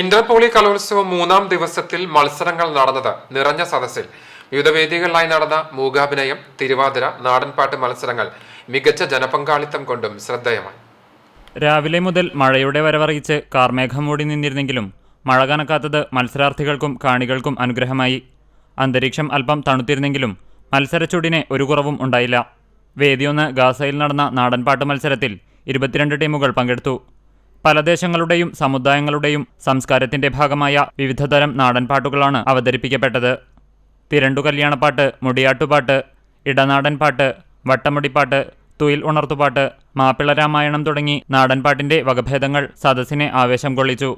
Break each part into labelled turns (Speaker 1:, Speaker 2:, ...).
Speaker 1: Interpoly കലോത്സവം മൂന്നാം ദിവസത്തിൽ മത്സരങ്ങൾ നടന്നത് നിറഞ്ഞ സദസ്സിൽ. വിവിധ വേദികളിലായി നടന്ന മൂകാഭിനയം തിരുവാതിര നാടൻപാട്ട് മത്സരങ്ങൾ മികച്ച ജനപങ്കാളിത്തം കൊണ്ടും ശ്രദ്ധേയമായി.
Speaker 2: രാവിലെ മുതൽ മഴയുടെ വരവറിയിച്ച് കാർമേഘം മൂടി നിന്നിരുന്നെങ്കിലും മഴ കനക്കാത്തത് മത്സരാർത്ഥികൾക്കും കാണികൾക്കും അനുഗ്രഹമായി. അന്തരീക്ഷം അല്പം തണുത്തിരുന്നെങ്കിലും മത്സരച്ചൂടിന് ഒരു കുറവും ഉണ്ടായില്ല. വേദിയൊന്ന് ഗാസയിൽ നടന്ന നാടൻപാട്ട് മത്സരത്തിൽ ഇരുപത്തിരണ്ട് ടീമുകൾ പങ്കെടുത്തു. പല ദേശങ്ങളുടെയും സമുദായങ്ങളുടെയും സംസ്കാരത്തിന്റെ ഭാഗമായ വിവിധതരം നാടൻപാട്ടുകളാണ് അവതരിപ്പിക്കപ്പെട്ടത്. തിരണ്ടു കല്യാണപ്പാട്ട് മുടിയാട്ടുപാട്ട് ഇടനാടൻ പാട്ട് വട്ടമുടിപ്പാട്ട് തുയിൽ ഉണർത്തുപാട്ട് മാപ്പിള രാമായണം തുടങ്ങി നാടൻപാട്ടിന്റെ വകഭേദങ്ങൾ സദസ്സിനെ ആവേശം കൊള്ളിച്ചു.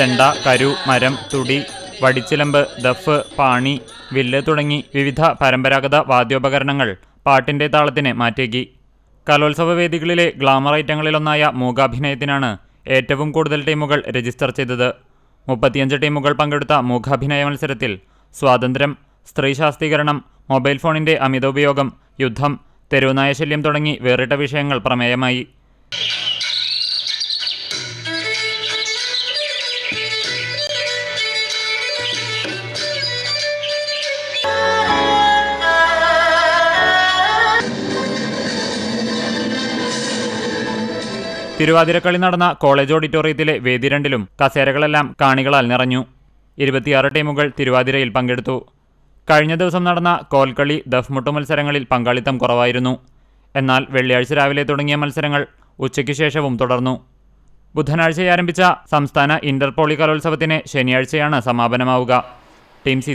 Speaker 2: ചെണ്ട കരു മരം തുടി വടിച്ചിലമ്പ് ദഫ് പാണി വില്ല് തുടങ്ങി വിവിധ പരമ്പരാഗത വാദ്യോപകരണങ്ങൾ പാട്ടിന്റെ താളത്തിന് മാറ്റേകി കലോത്സവ വേദികളിലെ ഗ്ലാമർ ഐറ്റങ്ങളിലൊന്നായ മൂകാഭിനയത്തിനാണ് ഏറ്റവും കൂടുതൽ ടീമുകൾ രജിസ്റ്റർ ചെയ്തത്. മുപ്പത്തിയഞ്ച് ടീമുകൾ പങ്കെടുത്ത മൂകാഭിനയ മത്സരത്തിൽ സ്വാതന്ത്ര്യം സ്ത്രീ ശാസ്ത്രീകരണം മൊബൈൽ ഫോണിന്റെ അമിത ഉപയോഗം യുദ്ധം തെരുവുനായ ശല്യം തുടങ്ങി വേറിട്ട വിഷയങ്ങൾ പ്രമേയമായി. തിരുവാതിരക്കളി നടന്ന കോളേജ് ഓഡിറ്റോറിയത്തിലെ വേദി രണ്ടിലും കസേരകളെല്ലാം കാണികളാൽ നിറഞ്ഞു. ഇരുപത്തിയാറ് ടീമുകൾ തിരുവാതിരയിൽ പങ്കെടുത്തു. കഴിഞ്ഞ ദിവസം നടന്ന കോൽക്കളി ദഫ്മുട്ട് മത്സരങ്ങളിൽ പങ്കാളിത്തം കുറവായിരുന്നു. എന്നാൽ വെള്ളിയാഴ്ച രാവിലെ തുടങ്ങിയ മത്സരങ്ങൾ ഉച്ചയ്ക്ക് ശേഷവും തുടർന്നു. ബുധനാഴ്ച ആരംഭിച്ച സംസ്ഥാന ഇന്റർപോളി കലോത്സവത്തിന് ശനിയാഴ്ചയാണ് സമാപനമാവുക. Team C